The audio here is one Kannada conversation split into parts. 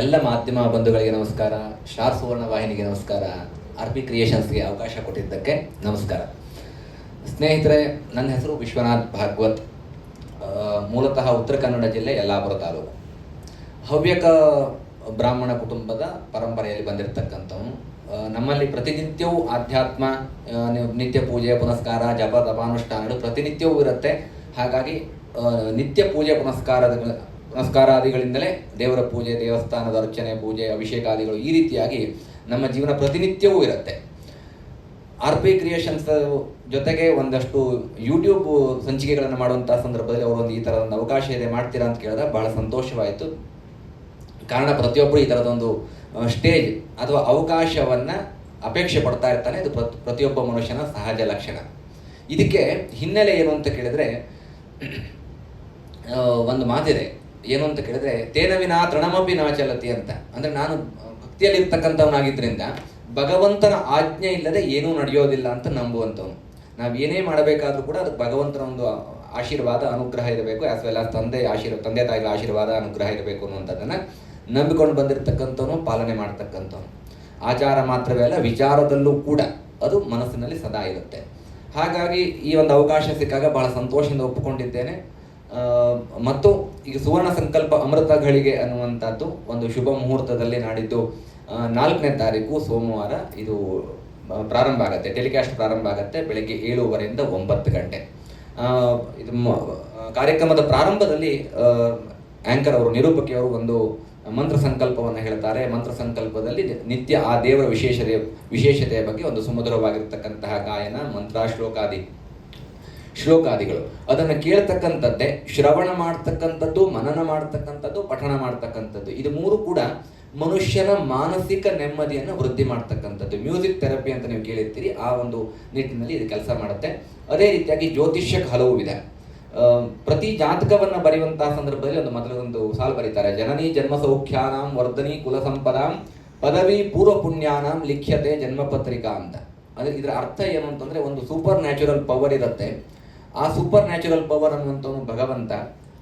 ಎಲ್ಲ ಮಾಧ್ಯಮ ಬಂಧುಗಳಿಗೆ ನಮಸ್ಕಾರ. ಶಾರ್ ಸುವರ್ಣ ವಾಹಿನಿಗೆ ನಮಸ್ಕಾರ. ಆರ್ ಪಿ ಕ್ರಿಯೇಷನ್ಸ್ಗೆ ಅವಕಾಶ ಕೊಟ್ಟಿದ್ದಕ್ಕೆ ನಮಸ್ಕಾರ. ಸ್ನೇಹಿತರೆ, ನನ್ನ ಹೆಸರು ವಿಶ್ವನಾಥ್ ಭಾಗವತ್. ಮೂಲತಃ ಉತ್ತರ ಕನ್ನಡ ಜಿಲ್ಲೆ ಯಲ್ಲಾಪುರ ತಾಲೂಕು. ಹವ್ಯಕ ಬ್ರಾಹ್ಮಣ ಕುಟುಂಬದ ಪರಂಪರೆಯಲ್ಲಿ ಬಂದಿರತಕ್ಕಂಥವನು. ನಮ್ಮಲ್ಲಿ ಪ್ರತಿನಿತ್ಯವೂ ಆಧ್ಯಾತ್ಮ ನಿತ್ಯ ಪೂಜೆ, ಪುನಸ್ಕಾರ, ಜಪ, ತಪಾನುಷ್ಠಾನಗಳು ಪ್ರತಿನಿತ್ಯವೂ ಇರುತ್ತೆ. ಹಾಗಾಗಿ ನಿತ್ಯ ಪೂಜೆ ಪುನಸ್ಕಾರದ ಪುನಸ್ಕಾರಾದಿಗಳಿಂದಲೇ ದೇವರ ಪೂಜೆ, ದೇವಸ್ಥಾನದ ಅರ್ಚನೆ, ಪೂಜೆ, ಅಭಿಷೇಕಾದಿಗಳು ಈ ರೀತಿಯಾಗಿ ನಮ್ಮ ಜೀವನ ಪ್ರತಿನಿತ್ಯವೂ ಇರುತ್ತೆ. ಆರ್ ಪಿ ಕ್ರಿಯೇಷನ್ಸ್ ಜೊತೆಗೆ ಒಂದಷ್ಟು ಯೂಟ್ಯೂಬ್ ಸಂಚಿಕೆಗಳನ್ನು ಮಾಡುವಂಥ ಸಂದರ್ಭದಲ್ಲಿ ಅವರು ಒಂದು ಈ ಥರದ ಒಂದು ಅವಕಾಶ ಇದೆ, ಮಾಡ್ತೀರಾ ಅಂತ ಕೇಳಿದಾಗ ಬಹಳ ಸಂತೋಷವಾಯಿತು. ಕಾರಣ ಪ್ರತಿಯೊಬ್ಬರು ಈ ಥರದೊಂದು ಸ್ಟೇಜ್ ಅಥವಾ ಅವಕಾಶವನ್ನು ಅಪೇಕ್ಷೆ ಪಡ್ತಾ ಇರ್ತಾನೆ ಇದು ಪ್ರತಿ, ಪ್ರತಿಯೊಬ್ಬ ಮನುಷ್ಯನ ಸಹಜ ಲಕ್ಷಣ. ಇದಕ್ಕೆ ಹಿನ್ನೆಲೆ ಏನು ಅಂತ ಕೇಳಿದ್ರೆ ಒಂದು ಮಾತಿದೆ. ಏನು ಅಂತ ಕೇಳಿದ್ರೆ ತೇನವಿನ ತೃಣಮಪಿ ನಾಚಲತಿ ಅಂತ. ಅಂದ್ರೆ ನಾನು ಭಕ್ತಿಯಲ್ಲಿ ಇರ್ತಕ್ಕಂಥವನಾಗಿದ್ದರಿಂದ ಭಗವಂತನ ಆಜ್ಞೆ ಇಲ್ಲದೆ ಏನೂ ನಡೆಯೋದಿಲ್ಲ ಅಂತ ನಂಬುವಂಥವನು. ನಾವು ಏನೇ ಮಾಡಬೇಕಾದ್ರೂ ಕೂಡ ಅದಕ್ಕೆ ಭಗವಂತನ ಒಂದು ಆಶೀರ್ವಾದ, ಅನುಗ್ರಹ ಇರಬೇಕು. ಆಸ್ ವೆಲ್ ಆಸ್ ತಂದೆ ಆಶೀರ್ವಾದ ತಂದೆ ತಾಯಿಗಳ ಆಶೀರ್ವಾದ, ಅನುಗ್ರಹ ಇರಬೇಕು ಅನ್ನುವಂಥದ್ದನ್ನು ನಂಬಿಕೊಂಡು ಬಂದಿರತಕ್ಕಂಥವನು, ಪಾಲನೆ ಮಾಡ್ತಕ್ಕಂಥವನು. ಆಚಾರ ಮಾತ್ರವೇ ಅಲ್ಲ, ವಿಚಾರದಲ್ಲೂ ಕೂಡ ಅದು ಮನಸ್ಸಿನಲ್ಲಿ ಸದಾ ಇರುತ್ತೆ. ಹಾಗಾಗಿ ಈ ಒಂದು ಅವಕಾಶ ಸಿಕ್ಕಾಗ ಬಹಳ ಸಂತೋಷದಿಂದ ಒಪ್ಪಿಕೊಂಡಿದ್ದೇನೆ. ಮತ್ತು ಈಗ ಸುವರ್ಣ ಸಂಕಲ್ಪ ಅಮೃತ ಘಳಿಗೆ ಅನ್ನುವಂಥದ್ದು ಒಂದು ಶುಭ ಮುಹೂರ್ತದಲ್ಲಿ ನಾಡಿದ್ದು ನಾಲ್ಕನೇ ತಾರೀಕು ಸೋಮವಾರ ಇದು ಪ್ರಾರಂಭ ಆಗುತ್ತೆ. ಟೆಲಿಕಾಸ್ಟ್ ಪ್ರಾರಂಭ ಆಗುತ್ತೆ ಬೆಳಗ್ಗೆ ಏಳುವರೆಯಿಂದ ಒಂಬತ್ತು ಗಂಟೆ. ಇದು ಕಾರ್ಯಕ್ರಮದ ಪ್ರಾರಂಭದಲ್ಲಿ ಆಂಕರ್ ಅವರು ನಿರೂಪಕಿಯವರು ಒಂದು ಮಂತ್ರ ಸಂಕಲ್ಪವನ್ನು ಹೇಳ್ತಾರೆ. ಮಂತ್ರ ಸಂಕಲ್ಪದಲ್ಲಿ ನಿತ್ಯ ಆ ದೇವರ ವಿಶೇಷತೆ, ವಿಶೇಷತೆಯ ಬಗ್ಗೆ ಒಂದು ಸುಮಧುರವಾಗಿರ್ತಕ್ಕಂತಹ ಗಾಯನ ಮಂತ್ರ ಶ್ಲೋಕಾದಿ ಶ್ಲೋಕಾದಿಗಳು. ಅದನ್ನು ಕೇಳ್ತಕ್ಕಂಥದ್ದೇ, ಶ್ರವಣ ಮಾಡ್ತಕ್ಕಂಥದ್ದು, ಮನನ ಮಾಡ್ತಕ್ಕಂಥದ್ದು, ಪಠಣ ಮಾಡ್ತಕ್ಕಂಥದ್ದು. ಇದು ಮೂರು ಕೂಡ ಮನುಷ್ಯನ ಮಾನಸಿಕ ನೆಮ್ಮದಿಯನ್ನು ವೃದ್ಧಿ ಮಾಡ್ತಕ್ಕಂಥದ್ದು. ಮ್ಯೂಸಿಕ್ ಥೆರಪಿ ಅಂತ ನೀವು ಕೇಳಿರ್ತೀರಿ, ಆ ಒಂದು ನಿಟ್ಟಿನಲ್ಲಿ ಇದು ಕೆಲಸ ಮಾಡುತ್ತೆ. ಅದೇ ರೀತಿಯಾಗಿ ಜ್ಯೋತಿಷ್ಯಕ್ಕೆ ಹಲವು ಇದೆ ಪ್ರತಿ ಜಾತಕವನ್ನು ಬರೆಯುವಂತಹ ಸಂದರ್ಭದಲ್ಲಿ ಒಂದು ಮೊದಲು ಒಂದು ಸಾಲು ಬರೀತಾರೆ. ಜನನಿ ಜನ್ಮ ಸೌಖ್ಯಾನಾಂ ವರ್ಧನಿ ಕುಲ ಸಂಪದಾಂ ಪದವಿ ಪೂರ್ವ ಪುಣ್ಯಾನಾಂ ಲಿಖ್ಯತೆ ಜನ್ಮ ಪತ್ರಿಕಾ ಅಂತ. ಅಂದರೆ ಇದರ ಅರ್ಥ ಏನು ಅಂತಂದ್ರೆ ಒಂದು ಸೂಪರ್ ನ್ಯಾಚುರಲ್ ಪವರ್ ಇರುತ್ತೆ. ಆ ಸೂಪರ್ ನ್ಯಾಚುರಲ್ ಪವರ್ ಅನ್ನುವಂಥವನು ಭಗವಂತ,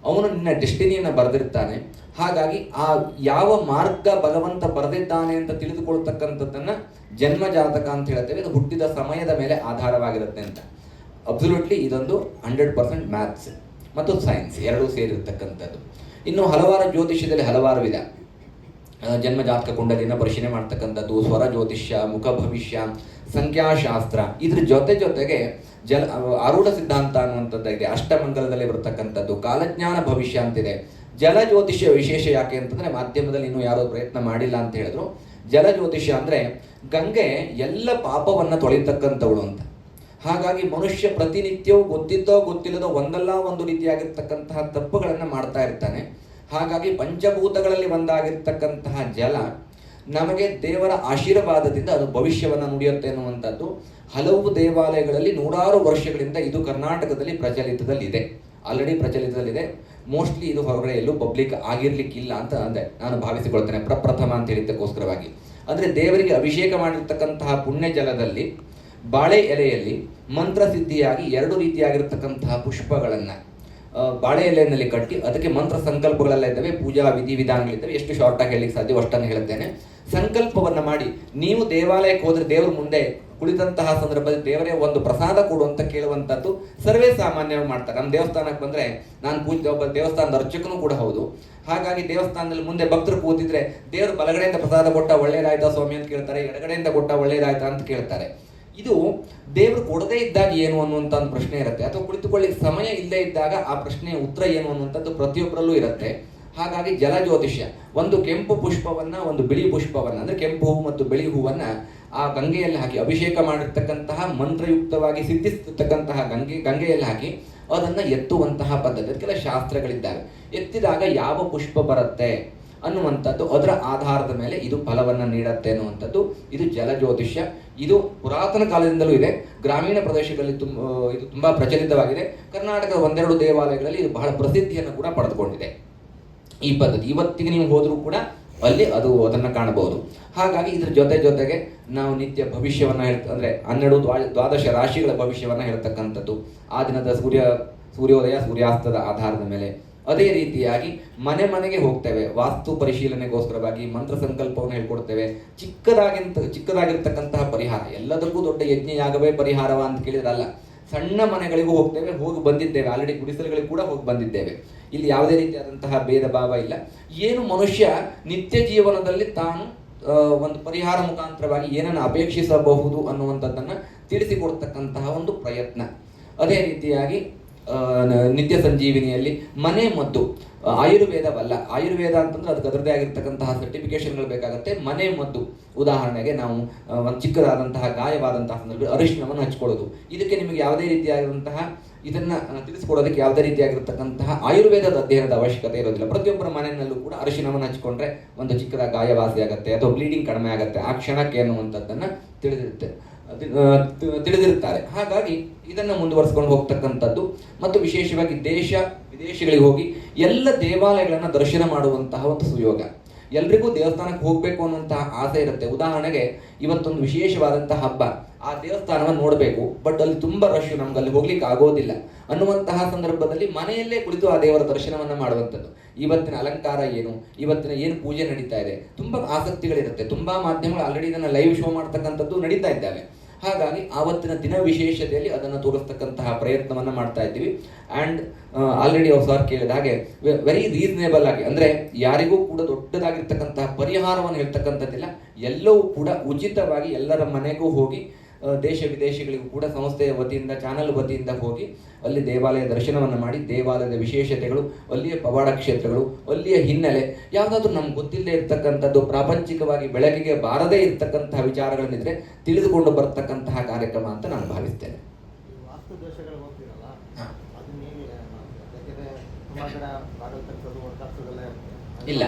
ಅವನು ನಿನ್ನ ಡೆಸ್ಟಿನಿಯನ್ನು ಬರೆದಿರ್ತಾನೆ. ಹಾಗಾಗಿ ಆ ಯಾವ ಮಾರ್ಗ ಭಗವಂತ ಬರೆದಿದ್ದಾನೆ ಅಂತ ತಿಳಿದುಕೊಳ್ತಕ್ಕಂಥದ್ದನ್ನು ಜನ್ಮ ಜಾತಕ ಅಂತ ಹೇಳ್ತೇವೆ. ಅದು ಹುಟ್ಟಿದ ಸಮಯದ ಮೇಲೆ ಆಧಾರವಾಗಿರುತ್ತೆ ಅಂತ. ಅಬ್ಸಲ್ಯೂಟ್ಲಿ ಇದೊಂದು ಹಂಡ್ರೆಡ್ ಪರ್ಸೆಂಟ್ ಮ್ಯಾಥ್ಸ್ ಮತ್ತು ಸೈನ್ಸ್ ಎರಡೂ ಸೇರಿರ್ತಕ್ಕಂಥದ್ದು. ಇನ್ನು ಹಲವಾರು ಜ್ಯೋತಿಷ್ಯದಲ್ಲಿ ಹಲವಾರು ವಿಧ ಜನ್ಮಜಾತಕ ಜನ್ಮ ಜಾತಕ ಕುಂಡಲಿನ ಪರಿಶೀಲನೆ ಮಾಡ್ತಕ್ಕಂಥದ್ದು, ಸ್ವರ ಜ್ಯೋತಿಷ್ಯ, ಮುಖ ಭವಿಷ್ಯ ಸಂಖ್ಯಾಶಾಸ್ತ್ರ. ಇದ್ರ ಜೊತೆ ಜೊತೆಗೆ ಜಲ ಆರೂಢ ಸಿದ್ಧಾಂತ ಅನ್ನುವಂಥದ್ದು ಇದೆ. ಅಷ್ಟಮಂಗಲದಲ್ಲಿ ಬರ್ತಕ್ಕಂಥದ್ದು. ಕಾಲಜ್ಞಾನ ಭವಿಷ್ಯ ಅಂತಿದೆ. ಜಲ ಜ್ಯೋತಿಷ್ಯ ವಿಶೇಷ ಯಾಕೆ ಅಂತಂದ್ರೆ ಮಾಧ್ಯಮದಲ್ಲಿ ಇನ್ನೂ ಯಾರೋ ಪ್ರಯತ್ನ ಮಾಡಿಲ್ಲ ಅಂತ ಹೇಳಿದ್ರು. ಜಲ ಜ್ಯೋತಿಷ್ಯ ಅಂದ್ರೆ ಗಂಗೆ ಎಲ್ಲ ಪಾಪವನ್ನ ತೊಳಿತಕ್ಕಂಥವಳು ಅಂತ. ಹಾಗಾಗಿ ಮನುಷ್ಯ ಪ್ರತಿನಿತ್ಯವೂ ಗೊತ್ತಿದ್ದೋ ಗೊತ್ತಿಲ್ಲದೋ ಒಂದಲ್ಲ ಒಂದು ರೀತಿಯಾಗಿರ್ತಕ್ಕಂತಹ ತಪ್ಪುಗಳನ್ನು ಮಾಡ್ತಾ ಇರ್ತಾನೆ. ಹಾಗಾಗಿ ಪಂಚಭೂತಗಳಲ್ಲಿ ಒಂದಾಗಿರ್ತಕ್ಕಂತಹ ಜಲ ನಮಗೆ ದೇವರ ಆಶೀರ್ವಾದದಿಂದ ಅದು ಭವಿಷ್ಯವನ್ನು ನುಡಿಯುತ್ತೆ ಅನ್ನುವಂಥದ್ದು ಹಲವು ದೇವಾಲಯಗಳಲ್ಲಿ ನೂರಾರು ವರ್ಷಗಳಿಂದ ಇದು ಕರ್ನಾಟಕದಲ್ಲಿ ಪ್ರಚಲಿತದಲ್ಲಿದೆ. ಆಲ್ರೆಡಿ ಪ್ರಚಲಿತದಲ್ಲಿದೆ. ಮೋಸ್ಟ್ಲಿ ಇದು ಹೊರಗಡೆ ಎಲ್ಲೂ ಪಬ್ಲಿಕ್ ಆಗಿರ್ಲಿಕ್ಕಿಲ್ಲ ಅಂತ ಅಂದೆ. ನಾನು ಭಾವಿಸಿಕೊಳ್ತೇನೆ. ಪ್ರಪ್ರಥಮ ಅಂತ ಹೇಳಿದ್ದಕ್ಕೋಸ್ಕರವಾಗಿ. ಅಂದ್ರೆ ದೇವರಿಗೆ ಅಭಿಷೇಕ ಮಾಡಿರ್ತಕ್ಕಂತಹ ಪುಣ್ಯ ಜಲದಲ್ಲಿ ಬಾಳೆ ಎಲೆಯಲ್ಲಿ, ಮಂತ್ರಸಿದ್ಧಿಯಾಗಿ ಎರಡು ರೀತಿಯಾಗಿರ್ತಕ್ಕಂತಹ ಪುಷ್ಪಗಳನ್ನ ಬಾಳೆ ಎಲೆಯಲ್ಲಿ ಕಟ್ಟಿ ಅದಕ್ಕೆ ಮಂತ್ರ ಸಂಕಲ್ಪಗಳೆಲ್ಲ ಇದ್ದಾವೆ, ಪೂಜಾ ವಿಧಿ ವಿಧಾನಗಳಿದ್ದಾವೆ, ಎಷ್ಟು ಶಾರ್ಟ್ ಆಗಿ ಹೇಳಲಿಕ್ಕೆ ಸಾಧ್ಯ ಅಷ್ಟನ್ನು ಹೇಳುತ್ತೇನೆ. ಸಂಕಲ್ಪವನ್ನು ಮಾಡಿ, ನೀವು ದೇವಾಲಯಕ್ಕೆ ಹೋದ್ರೆ ದೇವರ ಮುಂದೆ ಕುಳಿತಂತಹ ಸಂದರ್ಭದಲ್ಲಿ ದೇವರೇ ಒಂದು ಪ್ರಸಾದ ಕೊಡು ಅಂತ ಕೇಳುವಂಥದ್ದು ಸರ್ವೇ ಸಾಮಾನ್ಯವಾಗಿ ಮಾಡ್ತಾರೆ. ನಮ್ಮ ದೇವಸ್ಥಾನಕ್ಕೆ ಬಂದರೆ ನಾನು ಪೂಜೆ, ಒಬ್ಬ ದೇವಸ್ಥಾನದ ಅರ್ಚಕನೂ ಕೂಡ ಹೌದು. ಹಾಗಾಗಿ ದೇವಸ್ಥಾನದಲ್ಲಿ ಮುಂದೆ ಭಕ್ತರು ಕೂತಿದ್ರೆ ದೇವರು ಬಲಗಡೆಯಿಂದ ಪ್ರಸಾದ ಕೊಟ್ಟ ಒಳ್ಳೇದಾಯ್ತಾ ಸ್ವಾಮಿ ಅಂತ ಕೇಳ್ತಾರೆ, ಎಡಗಡೆಯಿಂದ ಕೊಟ್ಟ ಒಳ್ಳೇದಾಯ್ತಾ ಅಂತ ಕೇಳ್ತಾರೆ. ಇದು ದೇವರು ಕೊಡದೇ ಇದ್ದಾಗ ಏನು ಅನ್ನುವಂಥ ಒಂದು ಪ್ರಶ್ನೆ ಇರುತ್ತೆ. ಅಥವಾ ಕುಳಿತುಕೊಳ್ಳಿಕ್ಕೆ ಸಮಯ ಇಲ್ಲದೇ ಇದ್ದಾಗ ಆ ಪ್ರಶ್ನೆಯ ಉತ್ತರ ಏನು ಅನ್ನುವಂಥದ್ದು ಪ್ರತಿಯೊಬ್ಬರಲ್ಲೂ ಇರುತ್ತೆ. ಹಾಗಾಗಿ ಜಲಜ್ಯೋತಿಷ್ಯ ಒಂದು ಕೆಂಪು ಪುಷ್ಪವನ್ನ ಒಂದು ಬಿಳಿ ಪುಷ್ಪವನ್ನ, ಅಂದ್ರೆ ಕೆಂಪು ಹೂವು ಮತ್ತು ಬಿಳಿ ಹೂವನ್ನ ಆ ಗಂಗೆಯಲ್ಲಿ ಹಾಕಿ ಅಭಿಷೇಕ ಮಾಡಿರ್ತಕ್ಕಂತಹ ಮಂತ್ರಯುಕ್ತವಾಗಿ ಸಿದ್ಧಿಸ್ತಕ್ಕಂತಹ ಗಂಗೆ, ಗಂಗೆಯಲ್ಲಿ ಹಾಕಿ ಅದನ್ನ ಎತ್ತುವಂತಹ ಪದ್ಧತಿ, ಅದಕ್ಕೆಲ್ಲ ಶಾಸ್ತ್ರಗಳಿದ್ದಾವೆ. ಎತ್ತಿದಾಗ ಯಾವ ಪುಷ್ಪ ಬರುತ್ತೆ? ಅನ್ನುವಂಥದ್ದು ಅದರ ಆಧಾರದ ಮೇಲೆ ಇದು ಫಲವನ್ನ ನೀಡತ್ತೆ ಅನ್ನುವಂಥದ್ದು ಇದು ಜಲಜ್ಯೋತಿಷ್ಯ ಇದು ಪುರಾತನ ಕಾಲದಿಂದಲೂ ಇದೆ. ಗ್ರಾಮೀಣ ಪ್ರದೇಶಗಳಲ್ಲಿ ತುಂಬ ಇದು ತುಂಬಾ ಪ್ರಚಲಿತವಾಗಿದೆ. ಕರ್ನಾಟಕದ ಒಂದೆರಡು ದೇವಾಲಯಗಳಲ್ಲಿ ಇದು ಬಹಳ ಪ್ರಸಿದ್ಧಿಯನ್ನು ಕೂಡ ಪಡೆದುಕೊಂಡಿದೆ. ಈ ಪದ್ಧತಿ. ಇವತ್ತಿಗೆ ನೀವು ಹೋದರೂ ಕೂಡ ಅಲ್ಲಿ ಅದು ಅದನ್ನು ಕಾಣಬಹುದು. ಹಾಗಾಗಿ ಇದ್ರ ಜೊತೆ ಜೊತೆಗೆ ನಾವು ನಿತ್ಯ ಭವಿಷ್ಯವನ್ನ ಹೇಳ್ತ, ಅಂದರೆ ಹನ್ನೆರಡು ದ್ವಾ- ದ್ವಾದಶ ರಾಶಿಗಳ ಭವಿಷ್ಯವನ್ನ ಹೇಳ್ತಕ್ಕಂಥದ್ದು. ಆ ದಿನದ ಸೂರ್ಯ, ಸೂರ್ಯೋದಯ ಸೂರ್ಯಾಸ್ತದ ಆಧಾರದ ಮೇಲೆ ಅದೇ ರೀತಿಯಾಗಿ ಮನೆ ಮನೆಗೆ ಹೋಗ್ತೇವೆ. ವಾಸ್ತು ಪರಿಶೀಲನೆಗೋಸ್ಕರವಾಗಿ ಮಂತ್ರ ಸಂಕಲ್ಪವನ್ನು ಹೇಳ್ಕೊಡ್ತೇವೆ. ಚಿಕ್ಕದಾಗಿಂತ, ಚಿಕ್ಕದಾಗಿರ್ತಕ್ಕಂತಹ ಪರಿಹಾರ. ಎಲ್ಲದಕ್ಕೂ ದೊಡ್ಡ ಯಜ್ಞಯಾಗವೇ ಪರಿಹಾರವ ಅಂತ ಕೇಳಿದ್ರಲ್ಲ. ಸಣ್ಣ ಮನೆಗಳಿಗೂ ಹೋಗ್ತೇವೆ, ಹೋಗಿ ಬಂದಿದ್ದೇವೆ. ಆಲ್ರೆಡಿ ಗುಡಿಸಲುಗಳಿಗೆ ಕೂಡ ಹೋಗಿ ಬಂದಿದ್ದೇವೆ. ಇಲ್ಲಿ ಯಾವುದೇ ರೀತಿಯಾದಂತಹ ಭೇದ ಭಾವ ಇಲ್ಲ. ಏನು ಮನುಷ್ಯ ನಿತ್ಯ ಜೀವನದಲ್ಲಿ ತಾನು ಒಂದು ಪರಿಹಾರ ಮುಖಾಂತರವಾಗಿ ಏನನ್ನು ಅಪೇಕ್ಷಿಸಬಹುದು ಅನ್ನುವಂಥದ್ದನ್ನು ತಿಳಿಸಿಕೊಡ್ತಕ್ಕಂತಹ ಒಂದು ಪ್ರಯತ್ನ. ಅದೇ ರೀತಿಯಾಗಿ ನಿತ್ಯ ಸಂಜೀವಿನಿಯಲ್ಲಿ ಮನೆ ಮದ್ದು. ಆಯುರ್ವೇದವಲ್ಲ. ಆಯುರ್ವೇದ ಅಂತಂದ್ರೆ ಅದಕ್ಕೆ ಅದರದೇ ಆಗಿರ್ತಕ್ಕಂತಹ ಸರ್ಟಿಫಿಕೇಶನ್ಗಳು ಬೇಕಾಗುತ್ತೆ. ಮನೆ ಮದ್ದು. ಉದಾಹರಣೆಗೆ ನಾವು ಒಂದು ಚಿಕ್ಕದಾದಂತಹ, ಗಾಯವಾದಂತಹ ಸಂದರ್ಭದಲ್ಲಿ ಅರಿಶಿನವನ್ನು ಹಚ್ಕೊಳ್ಳೋದು. ಇದಕ್ಕೆ ನಿಮಗೆ ಯಾವುದೇ ರೀತಿಯಾದಂತಹ ಇದನ್ನ ತಿಳಿಸ್ಕೊಡೋದಕ್ಕೆ ಯಾವುದೇ ರೀತಿಯಾಗಿರ್ತಕ್ಕಂತಹ ಆಯುರ್ವೇದದ ಅಧ್ಯಯನದ ಅವಶ್ಯಕತೆ ಇರೋದಿಲ್ಲ. ಪ್ರತಿಯೊಬ್ಬರ ಮನೆಯಲ್ಲೂ ಕೂಡ ಅರಿಶಿನವನ್ನು ಹಚ್ಕೊಂಡ್ರೆ ಒಂದು ಚಿಕ್ಕದ ಗಾಯವಾಸಿ ಅಥವಾ ಬ್ಲೀಡಿಂಗ್ ಕಡಿಮೆ ಆಗುತ್ತೆ. ಆ ಕ್ಷಣಕ್ಕೆ ಅನ್ನುವಂಥದ್ದನ್ನ ತಿಳಿದಿರುತ್ತೆ. ತಿಳಿದಿರುತ್ತಾರೆ. ಹಾಗಾಗಿ ಇದನ್ನು ಮುಂದುವರಿಸ್ಕೊಂಡು ಹೋಗ್ತಕ್ಕಂಥದ್ದು ಮತ್ತು ವಿಶೇಷವಾಗಿ ದೇಶ, ವಿದೇಶಗಳಿಗೆ ಹೋಗಿ ಎಲ್ಲ ದೇವಾಲಯಗಳನ್ನು ದರ್ಶನ ಮಾಡುವಂತಹ ಒಂದು ಸುಯೋಗ. ಎಲ್ರಿಗೂ ದೇವಸ್ಥಾನಕ್ಕೆ ಹೋಗಬೇಕು ಅನ್ನುವಂತಹ ಆಸೆ ಇರುತ್ತೆ. ಉದಾಹರಣೆಗೆ, ಇವತ್ತೊಂದು ವಿಶೇಷವಾದಂತಹ ಹಬ್ಬ. ಆ ದೇವಸ್ಥಾನವನ್ನು ನೋಡಬೇಕು ಬಟ್ ಅಲ್ಲಿ ತುಂಬಾ ರಶ್ ನಮ್ಗೆ ಅಲ್ಲಿ ಹೋಗ್ಲಿಕ್ಕೆ ಆಗೋದಿಲ್ಲ. ಅನ್ನುವಂತಹ ಸಂದರ್ಭದಲ್ಲಿ ಮನೆಯಲ್ಲೇ ಕುಳಿತು ಆ ದೇವರ ದರ್ಶನವನ್ನ ಮಾಡುವಂಥದ್ದು. ಇವತ್ತಿನ ಅಲಂಕಾರ ಏನು? ಇವತ್ತಿನ ಏನು ಪೂಜೆ ನಡೀತಾ ಇದೆ? ತುಂಬಾ ಆಸಕ್ತಿಗಳಿರುತ್ತೆ. ತುಂಬಾ ಮಾಧ್ಯಮಗಳು ಆಲ್ರೆಡಿ ಇದನ್ನ ಲೈವ್ ಶೋ ಮಾಡ್ತಕ್ಕಂಥದ್ದು ನಡೀತಾ ಇದ್ದಾವೆ. ಹಾಗಾಗಿ ಆವತ್ತಿನ ದಿನ ವಿಶೇಷತೆಯಲ್ಲಿ ಅದನ್ನು ತೋರಿಸ್ತಕ್ಕಂತಹ ಪ್ರಯತ್ನವನ್ನ ಮಾಡ್ತಾ ಇದ್ದೀವಿ. ಆ್ಯಂಡ್ ಆಲ್ರೆಡಿ ಅವ್ರು ಸರ್ ಕೇಳಿದ ಹಾಗೆ ವೆರಿ ರೀಸನೇಬಲ್ ಆಗಿ, ಅಂದ್ರೆ ಯಾರಿಗೂ ಕೂಡ ದೊಡ್ಡದಾಗಿರ್ತಕ್ಕಂತಹ ಪರಿಹಾರವನ್ನು ಹೇಳ್ತಕ್ಕಂಥದ್ದಿಲ್ಲ. ಎಲ್ಲವೂ ಕೂಡ ಉಚಿತವಾಗಿ ಎಲ್ಲರ ಮನೆಗೂ ಹೋಗಿ ದೇಶ ವಿದೇಶಗಳಿಗೂ ಕೂಡ ಸಂಸ್ಥೆಯ ವತಿಯಿಂದ ಚಾನಲ್ ವತಿಯಿಂದ ಹೋಗಿ ಅಲ್ಲಿ ದೇವಾಲಯ ದರ್ಶನವನ್ನು ಮಾಡಿ ದೇವಾಲಯದ ವಿಶೇಷತೆಗಳು ಅಲ್ಲಿಯ ಪವಾಡ ಕ್ಷೇತ್ರಗಳು ಅಲ್ಲಿಯ ಹಿನ್ನೆಲೆ ಯಾವುದಾದ್ರೂ ನಮ್ಗೆ ಗೊತ್ತಿಲ್ಲದೆ ಇರತಕ್ಕಂಥದ್ದು ಪ್ರಾಪಂಚಿಕವಾಗಿ ಬೆಳಕಿಗೆ ಬಾರದೇ ಇರತಕ್ಕಂತಹ ವಿಚಾರಗಳನ್ನಿದ್ರೆ ತಿಳಿದುಕೊಂಡು ಬರ್ತಕ್ಕಂತಹ ಕಾರ್ಯಕ್ರಮ ಅಂತ ನಾನು ಭಾವಿಸ್ತೇನೆ. ಇಲ್ಲ.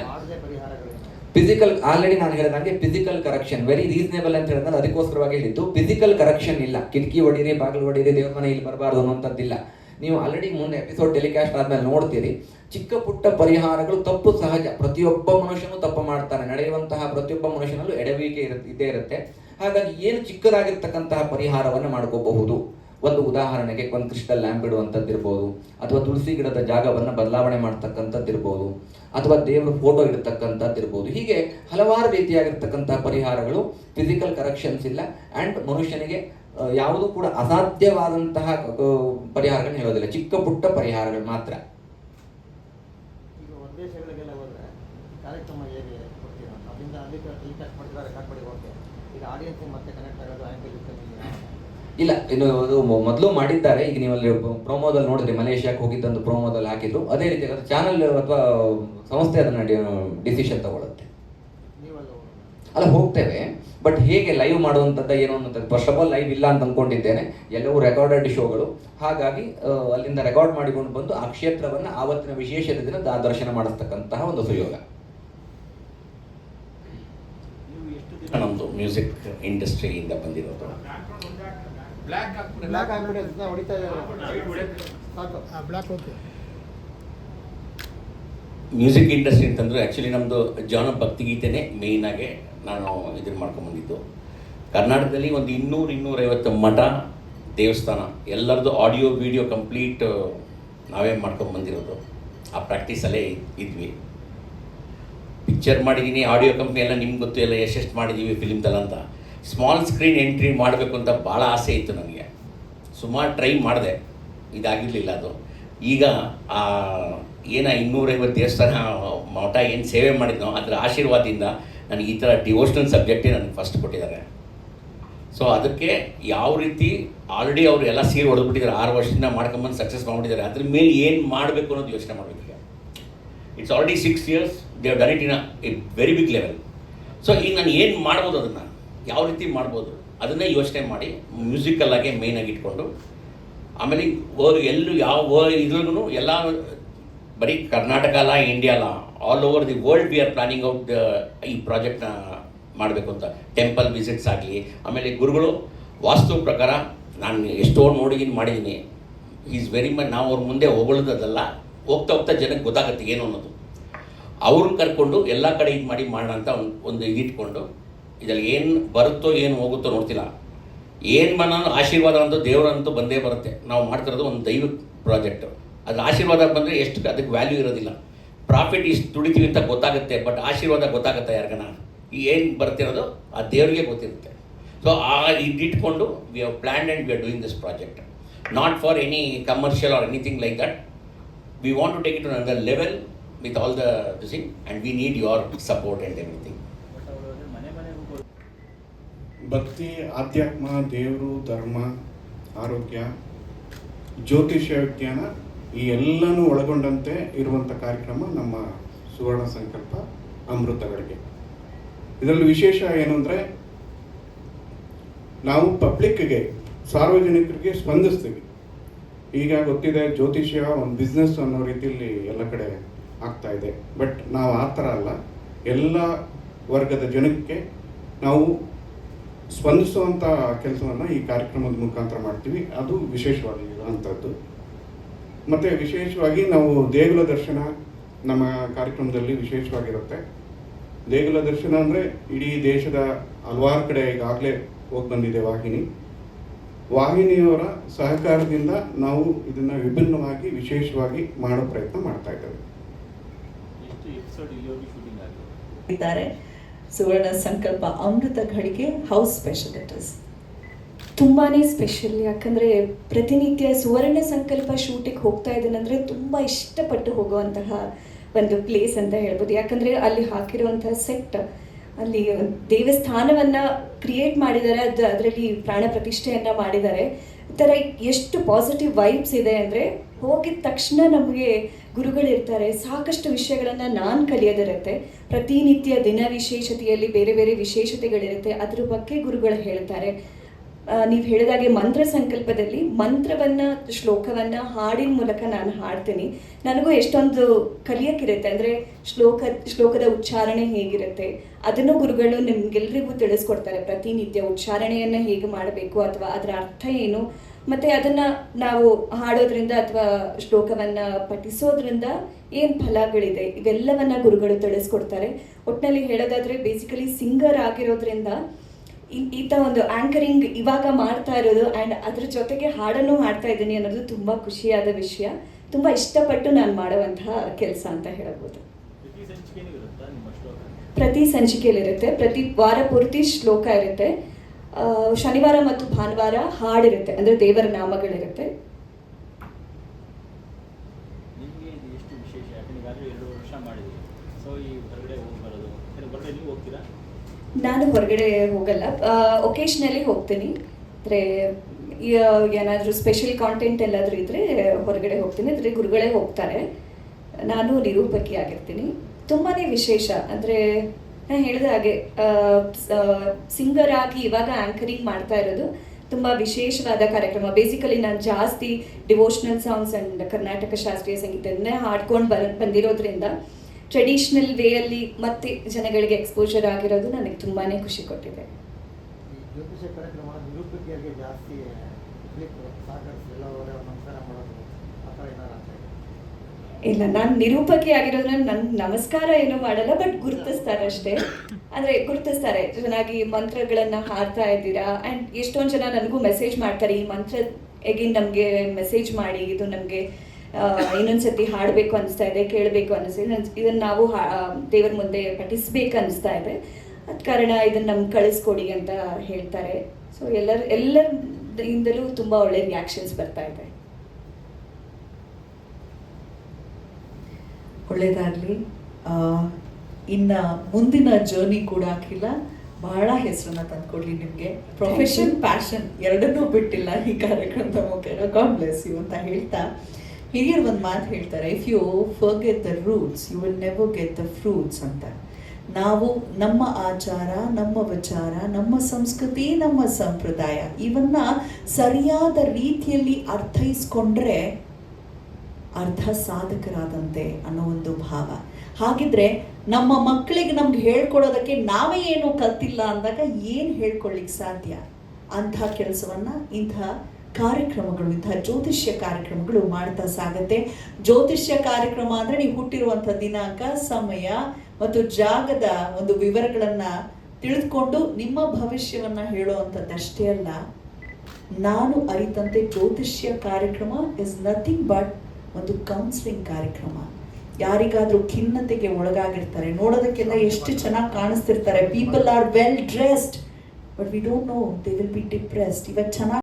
ಫಿಸಿಕಲ್ ಆಲ್ರೆಡಿ ನಾನು ಹೇಳಿದಂಗೆ ಫಿಸಿಕಲ್ ಕರೆಕ್ಷನ್ ವೆರಿ ರೀಸನೇಬಲ್ ಅಂತ ಹೇಳಿದ್ರೆ ಅದಕ್ಕೋಸ್ಕರವಾಗಿ ಹೇಳಿದ್ದು ಫಿಸಿಕಲ್ ಕರೆಕ್ಷನ್ ಇಲ್ಲ. ಕಿಟಕಿ ಹೊಡೀರಿ ಬಾಗಿಲು ಹೊಡೀರಿ ದೇವ್ರ ಮನೆ ಇಲ್ಲಿ ಬರಬಾರ್ದು ಅನ್ನೋಂಥದ್ದಿಲ್ಲ ನೀವು ಆಲ್ರೆಡಿ ಮುಂದೆ ಎಪಿಸೋಡ್ ಟೆಲಿಕಾಸ್ಟ್ ಆದ್ಮೇಲೆ ನೋಡ್ತೀರಿ, ಚಿಕ್ಕ ಪುಟ್ಟ ಪರಿಹಾರಗಳು ತಪ್ಪು ಸಹಜ. ಪ್ರತಿಯೊಬ್ಬ ಮನುಷ್ಯನು ತಪ್ಪು ಮಾಡ್ತಾನೆ. ನಡೆಯುವಂತಹ ಪ್ರತಿಯೊಬ್ಬ ಮನುಷ್ಯನಲ್ಲೂ ಎಡವಿಕೆ ಇರ ಇದ್ದೇ ಇರುತ್ತೆ. ಹಾಗಾಗಿ ಏನು ಚಿಕ್ಕದಾಗಿರ್ತಕ್ಕಂತಹ ಪರಿಹಾರವನ್ನು ಮಾಡ್ಕೋಬಹುದು? ಒಂದು ಉದಾಹರಣೆಗೆ ಒಂದು ಕ್ರಿಸ್ಟಲ್ ಲ್ಯಾಂಪ್ ಇಡುವಂಥದ್ದಿರ್ಬೋದು ಅಥವಾ ತುಳಸಿ ಗಿಡದ ಜಾಗವನ್ನು ಬದಲಾವಣೆ ಮಾಡ್ತಕ್ಕಂಥದ್ದಿರ್ಬೋದು ಅಥವಾ ದೇವರ ಫೋಟೋ ಇಡತಕ್ಕಂಥದ್ದಿರ್ಬೋದು ಹೀಗೆ ಹಲವಾರು ರೀತಿಯಾಗಿರ್ತಕ್ಕಂಥ ಪರಿಹಾರಗಳು ಫಿಸಿಕಲ್ ಕರೆಕ್ಷನ್ಸ್ ಇಲ್ಲ ಆ್ಯಂಡ್ ಮನುಷ್ಯನಿಗೆ ಯಾವುದೂ ಕೂಡ ಅಸಾಧ್ಯವಾದಂತಹ ಪರಿಹಾರಗಳನ್ನು ಹೇಳೋದಿಲ್ಲ. ಚಿಕ್ಕ ಪುಟ್ಟ ಪರಿಹಾರಗಳು ಮಾತ್ರ. ಈಗ ಆಡಿಯನ್ಸ್ ಮತ್ತೆ ಕನೆಕ್ಟ್ ಆಗೋದು ಇಲ್ಲ, ಇನ್ನು ಅದು ಮೊದಲು ಮಾಡಿದ್ದಾರೆ. ಈಗ ನೀವು ಅಲ್ಲಿ ಪ್ರೋಮೋದಲ್ಲಿ ನೋಡಿದ್ರಿ ಮಲೇಷ್ಯಾಕ್ಕೆ ಹೋಗಿದ್ದಂದು ಪ್ರೋಮೋದಲ್ಲಿ ಹಾಕಿದ್ರು. ಅದೇ ರೀತಿ ಅದು ಚಾನಲ್ ಅಥವಾ ಸಂಸ್ಥೆ ಅದನ್ನ ಡಿಸಿಷನ್ ನೀವಲ್ಲಿ ಅಲ್ಲ, ಹೋಗ್ತೇವೆ. ಬಟ್ ಹೇಗೆ ಲೈವ್ ಮಾಡುವಂಥದ್ದು ಏನು ಅನ್ನೋದು ಫಸ್ಟ್ ಆಫ್ ಆಲ್ ಲೈವ್ ಇಲ್ಲ ಅಂತ ಅನ್ಕೊಂಡಿದ್ದೇನೆ. ಎಲ್ಲವೂ ರೆಕಾರ್ಡೆಡ್ ಶೋಗಳು. ಹಾಗಾಗಿ ಅಲ್ಲಿಂದ ರೆಕಾರ್ಡ್ ಮಾಡಿಕೊಂಡು ಬಂದು ಆ ಕ್ಷೇತ್ರವನ್ನು ಆವತ್ತಿನ ವಿಶೇಷದ ದಿನ ದರ್ಶನ ಮಾಡಿಸ್ತಕ್ಕಂತಹ ಒಂದು ಸುಯೋಗ. ನಮ್ಮದು ಮ್ಯೂಸಿಕ್ ಇಂಡಸ್ಟ್ರಿಯಿಂದ ಬಂದಿರೋದು. ಬ್ಲ್ಯಾಕ್ ಅದನ್ನ ಹೊಡಿತಾ ಬ್ಲಾಕ್ ಓಕೆ ಮ್ಯೂಸಿಕ್ ಇಂಡಸ್ಟ್ರಿ ಅಂತಂದ್ರೆ ಆ್ಯಕ್ಚುಲಿ ನಮ್ಮದು ಜಾನ ಭಕ್ತಿಗೀತೆನೇ ಮೇಯ್ನಾಗೆ ನಾನು ಇದನ್ನು ಮಾಡ್ಕೊಂಬಂದಿದ್ದು ಕರ್ನಾಟಕದಲ್ಲಿ ಒಂದು ಇನ್ನೂರು ಇನ್ನೂರೈವತ್ತು ಮಠ ದೇವಸ್ಥಾನ ಎಲ್ಲರದ್ದು ಆಡಿಯೋ ವಿಡಿಯೋ ಕಂಪ್ಲೀಟ್ ನಾವೇ ಮಾಡ್ಕೊಂಬಂದಿರೋದು ಆ ಪ್ರಾಕ್ಟೀಸಲ್ಲೇ ಇದ್ವಿ. ಪಿಕ್ಚರ್ ಮಾಡಿದ್ದೀನಿ ಆಡಿಯೋ ಕಂಪ್ನಿ ಎಲ್ಲ ನಿಮ್ಗೆ ಗೊತ್ತು ಎಲ್ಲ ಎಷ್ಟೆಷ್ಟು ಮಾಡಿದ್ದೀವಿ ಫಿಲಿಮ್ದಲ್ಲ ಅಂತ. ಸ್ಮಾಲ್ ಸ್ಕ್ರೀನ್ ಎಂಟ್ರಿ ಮಾಡಬೇಕು ಅಂತ ಭಾಳ ಆಸೆ ಇತ್ತು ನನಗೆ. ಸುಮಾರು ಟ್ರೈ ಮಾಡಿದೆ. ಇದಾಗಿರಲಿಲ್ಲ ಅದು. ಈಗ, ಆ, ಏನ ಇನ್ನೂರೈವತ್ತು ದೇವಸ್ಥಾನ, ಮಠ ಏನು ಸೇವೆ ಮಾಡಿದ್ನೋ ಅದರ ಆಶೀರ್ವಾದದಿಂದ ನನಗೆ ಈ ಥರ ಡಿವೋಷ್ನಲ್ ಸಬ್ಜೆಕ್ಟೇ ನನಗೆ ಫಸ್ಟ್ ಕೊಟ್ಟಿದ್ದಾರೆ. ಸೊ ಅದಕ್ಕೆ ಯಾವ ರೀತಿ ಆಲ್ರೆಡಿ ಅವರು ಎಲ್ಲ ಸೀರೆ ಹೊಡೆದ್ಬಿಟ್ಟಿದ್ದಾರೆ ಆರು ವರ್ಷದಿಂದ ಮಾಡ್ಕೊಂಬಂದು ಸಕ್ಸಸ್ ಮಾಡಿಬಿಟ್ಟಿದ್ದಾರೆ. ಅದ್ರ ಮೇಲೆ ಏನು ಮಾಡಬೇಕು ಅನ್ನೋದು ಯೋಚನೆ ಮಾಡಬೇಕು it's already six years they done it in a very big level so ಈಗ ನಾನು ಏನು ಮಾಡ್ಬೋದು ಅದನ್ನು? ಯಾವ ರೀತಿ ಮಾಡ್ಬೋದು ಅದನ್ನೇ ಯೋಚನೆ ಮಾಡಿ ಮ್ಯೂಸಿಕಲ್ ಮ್ಯೂಸಿಕಲ್ಲಾಗೆ ಮೇಯ್ನಾಗಿ ಇಟ್ಕೊಂಡು, ಆಮೇಲೆ ಓರ್ ಎಲ್ಲೂ ಯಾವ ವ ಇದ್ರೂ ಎಲ್ಲ ಬರೀ ಕರ್ನಾಟಕ ಅಲ್ಲ ಇಂಡಿಯಾ ಅಲ್ಲ all over the world we are planning out ಈ ಪ್ರಾಜೆಕ್ಟ್ನ ಮಾಡಬೇಕು ಅಂತ. ಟೆಂಪಲ್ ವಿಸಿಟ್ಸ್ ಆಗಲಿ, ಆಮೇಲೆ ಗುರುಗಳು ವಾಸ್ತು ಪ್ರಕಾರ ನಾನು ಎಷ್ಟೋ ನೋಡಿದ್ದೀನಿ ಮಾಡಿದ್ದೀನಿ ಈಸ್ ವೆರಿ ಮಚ್ ನಾವು ಅವ್ರ ಮುಂದೆ ಹೊಗಳೋದಲ್ಲ ಹೋಗ್ತಾ ಹೋಗ್ತಾ ಜನಕ್ಕೆ ಗೊತ್ತಾಗುತ್ತೆ ಏನು ಅನ್ನೋದು. ಅವ್ರನ್ನ ಕರ್ಕೊಂಡು ಎಲ್ಲ ಕಡೆ ಇದು ಮಾಡಿ ಮಾಡೋಣ ಅಂತ ಒಂದು ಒಂದು ಇದಿಟ್ಕೊಂಡು ಇದರಲ್ಲಿ ಏನು ಬರುತ್ತೋ, ಏನು ಹೋಗುತ್ತೋ ನೋಡ್ತಿಲ್ಲ. ಏನು ಬಂದು ಆಶೀರ್ವಾದ ಅಂತೂ ದೇವರಂತೂ ಬಂದೇ ಬರುತ್ತೆ. ನಾವು ಮಾಡ್ತಿರೋದು ಒಂದು ದೈವ ಪ್ರಾಜೆಕ್ಟ್. ಅದು ಆಶೀರ್ವಾದ ಬಂದರೆ ಎಷ್ಟು ಅದಕ್ಕೆ ವ್ಯಾಲ್ಯೂ ಇರೋದಿಲ್ಲ. ಪ್ರಾಫಿಟ್ ಇಷ್ಟು ದುಡಿತೀವಿ ಅಂತ ಗೊತ್ತಾಗುತ್ತೆ ಬಟ್ ಆಶೀರ್ವಾದ ಗೊತ್ತಾಗುತ್ತೆ ಯಾರಿಗನ? ಏನು ಬರ್ತಿರೋದು ಆ ದೇವರಿಗೆ ಗೊತ್ತಿರುತ್ತೆ. ಸೊ ಆ ಇದಿಟ್ಕೊಂಡು we have plan and we are doing this project not for any commercial or anything like that we want to take it to another level with all the thing and we need your support and everything but ಅವರು ಮನೆ ಮನೆಗೂ ಹೋಗಿ ಭಕ್ತಿ, ಆಧ್ಯಾತ್ಮ, ದೇವರು, ಧರ್ಮ, ಆರೋಗ್ಯ, ಜ್ಯೋತಿಷ್ಯ ವಿಜ್ಞಾನ ಈ ಎಲ್ಲನೂ ಒಳಗೊಂಡಂತೆ ಇರುವಂಥ ಕಾರ್ಯಕ್ರಮ ನಮ್ಮ ಸುವರ್ಣ ಸಂಕಲ್ಪ ಅಮೃತಗಳಿಗೆ. ಇದರಲ್ಲಿ ವಿಶೇಷ ಏನು ಅಂದರೆ ನಾವು ಪಬ್ಲಿಕ್ಗೆ ಸಾರ್ವಜನಿಕರಿಗೆ ಸ್ಪಂದಿಸ್ತೀವಿ. ಈಗ ಗೊತ್ತಿದೆ ಜ್ಯೋತಿಷ್ಯ ಒಂದು ಬಿಸ್ನೆಸ್ ಅನ್ನೋ ರೀತಿಯಲ್ಲಿ ಎಲ್ಲ ಕಡೆ ಆಗ್ತಾ ಇದೆ. ಬಟ್ ನಾವು ಆ ಥರ ಅಲ್ಲ. ಎಲ್ಲ ವರ್ಗದ ಜನಕ್ಕೆ ನಾವು ಸ್ಪಂದಿಸುವಂಥ ಕೆಲಸವನ್ನು ಈ ಕಾರ್ಯಕ್ರಮದ ಮುಖಾಂತರ ಮಾಡ್ತೀವಿ. ಅದು ವಿಶೇಷವಾಗಿ ಇರುವಂಥದ್ದು ಮತ್ತು ವಿಶೇಷವಾಗಿ ನಾವು ದೇಗುಲ ದರ್ಶನ ನಮ್ಮ ಕಾರ್ಯಕ್ರಮದಲ್ಲಿ ವಿಶೇಷವಾಗಿರುತ್ತೆ. ದೇಗುಲ ದರ್ಶನ ಅಂದರೆ ಇಡೀ ದೇಶದ ಹಲವಾರು ಕಡೆ ಈಗಾಗಲೇ ಹೋಗಿ ಬಂದಿದೆ ವಾಹಿನಿ. ವಾಹಿನಿಯವರ ಸಹಕಾರದಿಂದ ನಾವು ಇದನ್ನು ವಿಭಿನ್ನವಾಗಿ ವಿಶೇಷವಾಗಿ ಮಾಡೋ ಪ್ರಯತ್ನ ಮಾಡ್ತಾ ಇದ್ದೇವೆ. ಸುವರ್ಣ ಸಂಕಲ್ಪ ಅಮೃತ ಘಳಿಗೆ ಹೌಸ್ ಸ್ಪೆಷಲ್ ಇಟ್ ತುಂಬಾನೇ ಸ್ಪೆಷಲ್ ಯಾಕಂದ್ರೆ ಪ್ರತಿನಿತ್ಯ ಸುವರ್ಣ ಸಂಕಲ್ಪ ಶೂಟಿಗೆ ಹೋಗ್ತಾ ಇದ್ದೀನಂದರೆ ತುಂಬಾ ಇಷ್ಟಪಟ್ಟು ಹೋಗುವಂತಹ ಒಂದು ಪ್ಲೇಸ್ ಅಂತ ಹೇಳ್ಬೋದು. ಯಾಕಂದ್ರೆ ಅಲ್ಲಿ ಹಾಕಿರುವಂತಹ ಸೆಟ್ ಅಲ್ಲಿ ದೇವಸ್ಥಾನವನ್ನ ಕ್ರಿಯೇಟ್ ಮಾಡಿದ್ದಾರೆ, ಅದು ಅದರಲ್ಲಿ ಪ್ರಾಣ ಪ್ರತಿಷ್ಠೆಯನ್ನ ಮಾಡಿದ್ದಾರೆ. ಈ ಥರ ಎಷ್ಟು ಪಾಸಿಟಿವ್ ವೈಬ್ಸ್ ಇದೆ ಅಂದರೆ ಹೋಗಿದ ತಕ್ಷಣ ನಮಗೆ ಗುರುಗಳಿರ್ತಾರೆ. ಸಾಕಷ್ಟು ವಿಷಯಗಳನ್ನು ನಾನು ಕಲಿಯೋದಿರುತ್ತೆ. ಪ್ರತಿನಿತ್ಯ ದಿನ ವಿಶೇಷತೆಯಲ್ಲಿ ಬೇರೆ ಬೇರೆ ವಿಶೇಷತೆಗಳಿರುತ್ತೆ. ಅದ್ರ ಬಗ್ಗೆ ಗುರುಗಳು ಹೇಳ್ತಾರೆ. ನೀವು ಹೇಳಿದಾಗೆ ಮಂತ್ರ ಸಂಕಲ್ಪದಲ್ಲಿ ಮಂತ್ರವನ್ನ, ಶ್ಲೋಕವನ್ನ ಹಾಡಿನ ಮೂಲಕ ನಾನು ಹಾಡ್ತೀನಿ. ನನಗೂ ಎಷ್ಟೊಂದು ಕಲಿಯೋಕ್ಕಿರುತ್ತೆ ಅಂದ್ರೆ ಶ್ಲೋಕ, ಶ್ಲೋಕದ ಉಚ್ಚಾರಣೆ ಹೇಗಿರುತ್ತೆ. ಅದನ್ನು ಗುರುಗಳು ನಿಮ್ಗೆಲ್ರಿಗೂ ತಿಳಿಸ್ಕೊಡ್ತಾರೆ. ಪ್ರತಿನಿತ್ಯ ಉಚ್ಚಾರಣೆಯನ್ನ ಹೇಗೆ ಮಾಡಬೇಕು ಅಥವಾ ಅದರ ಅರ್ಥ ಏನು. ಮತ್ತೆ ಅದನ್ನ ನಾವು ಹಾಡೋದ್ರಿಂದ ಅಥವಾ ಶ್ಲೋಕವನ್ನ ಪಠಿಸೋದ್ರಿಂದ ಏನ್ ಫಲಗಳಿದೆ? ಇವೆಲ್ಲವನ್ನ ಗುರುಗಳು ತಿಳಿಸ್ಕೊಡ್ತಾರೆ. ಒಟ್ಟಿನಲ್ಲಿ ಹೇಳೋದಾದ್ರೆ ಬೇಸಿಕಲಿ ಸಿಂಗರ್ ಆಗಿರೋದ್ರಿಂದ ಈತ ಒಂದು ಆಂಕರಿಂಗ್ ಇವಾಗ ಮಾಡ್ತಾ ಇರೋದು ಆ್ಯಂಡ್ ಅದ್ರ ಜೊತೆಗೆ ಹಾಡನ್ನು ಹಾಡ್ತಾ ಇದ್ದೀನಿ ಅನ್ನೋದು ತುಂಬಾ ಖುಷಿಯಾದ ವಿಷಯ. ತುಂಬಾ ಇಷ್ಟಪಟ್ಟು ನಾನು ಮಾಡುವಂತಹ ಕೆಲಸ ಅಂತ ಹೇಳ್ಬೋದು. ಪ್ರತಿ ಸಂಚಿಕೆಯಲ್ಲಿ ಇರುತ್ತೆ ಪ್ರತಿ ವಾರ ಪೂರ್ತಿ ಶ್ಲೋಕ ಇರುತ್ತೆ. ಶನಿವಾರ ಮತ್ತು ಭಾನುವಾರ ಹಾಡಿರುತ್ತೆ ಅಂದರೆ ದೇವರ ನಾಮಗಳಿರುತ್ತೆ. ನಾನು ಹೊರಗಡೆ ಹೋಗಲ್ಲ. ಒಕೇಶ್ನಲಿ ಹೋಗ್ತೀನಿ. ಅಂದರೆ ಏನಾದರೂ ಸ್ಪೆಷಲ್ ಕಾಂಟೆಂಟ್ ಎಲ್ಲಾದರೂ ಇದ್ದರೆ ಹೊರಗಡೆ ಹೋಗ್ತೀನಿ. ಅಂದರೆ ಗುರುಗಳೇ ಹೋಗ್ತಾರೆ. ನಾನು ನಿರೂಪಕಿ ಆಗಿರ್ತೀನಿ. ತುಂಬಾ ವಿಶೇಷ. ಅಂದರೆ ನಾನು ಹೇಳಿದ ಹಾಗೆ ಸಿಂಗರ್ ಆಗಿ ಇವಾಗ ಆಂಕರಿಂಗ್ ಮಾಡ್ತಾ ಇರೋದು ತುಂಬ ವಿಶೇಷವಾದ ಕಾರ್ಯಕ್ರಮ. ಬೇಸಿಕಲಿ ನಾನು ಜಾಸ್ತಿ ಡಿವೋಷ್ನಲ್ ಸಾಂಗ್ಸ್ ಆ್ಯಂಡ್ ಕರ್ನಾಟಕ ಶಾಸ್ತ್ರೀಯ ಸಂಗೀತವನ್ನೇ ಹಾಡ್ಕೊಂಡು ಬರ, ಬಂದಿರೋದ್ರಿಂದ ಟ್ರೆಡಿಷ್ನಲ್ ವೇಯಲ್ಲಿ ಮತ್ತೆ ಜನಗಳಿಗೆ ಎಕ್ಸ್ಪೋಜರ್ ಆಗಿರೋದು ನನಗೆ ತುಂಬಾ ಖುಷಿ ಕೊಟ್ಟಿದೆ. ಜಾಸ್ತಿ ಕ್ಲಿಕ್ ಸಹಕರಿಸಿ ಎಲ್ಲ ಅವರ ನಮಸ್ಕಾರ ಮಾಡೋದು ಆ ಥರ ಏನಾರು ಆಗ್ತಾ ಇದೆ ಇಲ್ಲ, ನಾನು ನಿರೂಪಕಿ ಆಗಿರೋದ್ರಿಂದ ನನ್ ನಮಸ್ಕಾರ ಏನು ಮಾಡಲ್ಲ ಬಟ್ ಗುರುತಿಸ್ತಾರೆ ಅಷ್ಟೇ. ಅಂದ್ರೆ ಗುರುತಿಸ್ತಾರೆ, ಚೆನ್ನಾಗಿ ಮಂತ್ರಗಳನ್ನ ಹಾಡ್ತಾ ಇದ್ದೀರಾ? ಅಂಡ್ ಎಷ್ಟೊಂದು ಜನ ನನಗೂ ಮೆಸೇಜ್ ಮಾಡ್ತಾರೆ, ಈ ಮಂತ್ರ ಎಗಿನ್ ನಮಗೆ ಮೆಸೇಜ್ ಮಾಡಿ, ಇದು ನಮಗೆ ಇನ್ನೊಂದ್ಸತಿ ಹಾಡಬೇಕು ಅನಿಸ್ತಾ ಇದೆ, ಕೇಳಬೇಕು ಅನಿಸ್ತಿದೆ ಇದನ್ನ ನಾವು ದೇವರ ಮುಂದೆ ಪಠಿಸ್ಬೇಕು ಅನಿಸ್ತಾ ಇದೆ. ಅದ್ ಕಾರಣ ಇದನ್ನ ನಮ್ಗೆ ಕಳಿಸ್ಕೊಡಿ ಅಂತ ಹೇಳ್ತಾರೆ. ಸೊ ಎಲ್ಲರ ಎಲ್ಲರಿಂದಲೂ ತುಂಬಾ ಒಳ್ಳೆ ರಿಯಾಕ್ಷನ್ಸ್ ಬರ್ತಾ ಇದೆ. ಒಳ್ಳೇದಾಗಲಿ. ಇನ್ನು ಮುಂದಿನ ಜರ್ನಿ ಕೂಡ ಅಖಿಲ ಬಹಳ ಹೆಸರನ್ನ ತಂದ್ಕೊಡ್ಲಿ ನಿಮಗೆ. ಪ್ರೊಫೆಷನ್ ಪ್ಯಾಷನ್ ಎರಡನ್ನೂ ಬಿಟ್ಟಿಲ್ಲ ಈ ಕಾರ್ಯಕ್ರಮದ ಮುಖೇನ. ಗಾಡ್ ಬ್ಲೆಸ್ ಯು ಅಂತ ಹೇಳ್ತಾ ಹಿರಿಯರು ಒಂದು ಮಾತು ಹೇಳ್ತಾರೆ. If you forget the roots you will never get the fruits ಅಂತ. ನಾವು ನಮ್ಮ ಆಚಾರ ನಮ್ಮ ವಿಚಾರ ನಮ್ಮ ಸಂಸ್ಕೃತಿ ನಮ್ಮ ಸಂಪ್ರದಾಯ ಇವನ್ನ ಸರಿಯಾದ ರೀತಿಯಲ್ಲಿ ಅರ್ಥೈಸ್ಕೊಂಡ್ರೆ ಅರ್ಧ ಸಾಧಕರಾದಂತೆ ಅನ್ನೋ ಒಂದು ಭಾವ. ಹಾಗಿದ್ರೆ ನಮ್ಮ ಮಕ್ಕಳಿಗೆ ನಮ್ಗೆ ಹೇಳ್ಕೊಡೋದಕ್ಕೆ ನಾವೇ ಏನು ಕಲ್ತಿಲ್ಲ ಅಂದಾಗ ಏನು ಹೇಳ್ಕೊಳ್ಳಿಕ್ಕೆ ಸಾಧ್ಯ? ಅಂತಹ ಕೆಲಸವನ್ನ, ಇಂಥ ಕಾರ್ಯಕ್ರಮಗಳು, ಇಂಥ ಜ್ಯೋತಿಷ್ಯ ಕಾರ್ಯಕ್ರಮಗಳು ಮಾಡ್ತಾ ಸಾಗತ್ತೆ. ಜ್ಯೋತಿಷ್ಯ ಕಾರ್ಯಕ್ರಮ ಅಂದ್ರೆ ನೀವು ಹುಟ್ಟಿರುವಂಥ ದಿನಾಂಕ, ಸಮಯ ಮತ್ತು ಜಾಗದ ಒಂದು ವಿವರಗಳನ್ನ ತಿಳಿದುಕೊಂಡು ನಿಮ್ಮ ಭವಿಷ್ಯವನ್ನ ಹೇಳುವಂಥದ್ದಷ್ಟೇ ಅಲ್ಲ. ನಾನು ಅರಿತಂತೆ ಜ್ಯೋತಿಷ್ಯ ಕಾರ್ಯಕ್ರಮ ಇಸ್ ನಥಿಂಗ್ ಬಟ್ ಒಂದು ಕೌನ್ಸಿಲಿಂಗ್ ಕಾರ್ಯಕ್ರಮ. ಯಾರಿಗಾದ್ರೂ ಖಿನ್ನತೆಗೆ ಒಳಗಾಗಿರ್ತಾರೆ, ನೋಡೋದಕ್ಕೆಲ್ಲ ಎಷ್ಟು ಚೆನ್ನಾಗಿ ಕಾಣಿಸ್ತಿರ್ತಾರೆ. People are well dressed but we don't know they will be depressed ಇವಾಗ ಚೆನ್ನಾಗಿ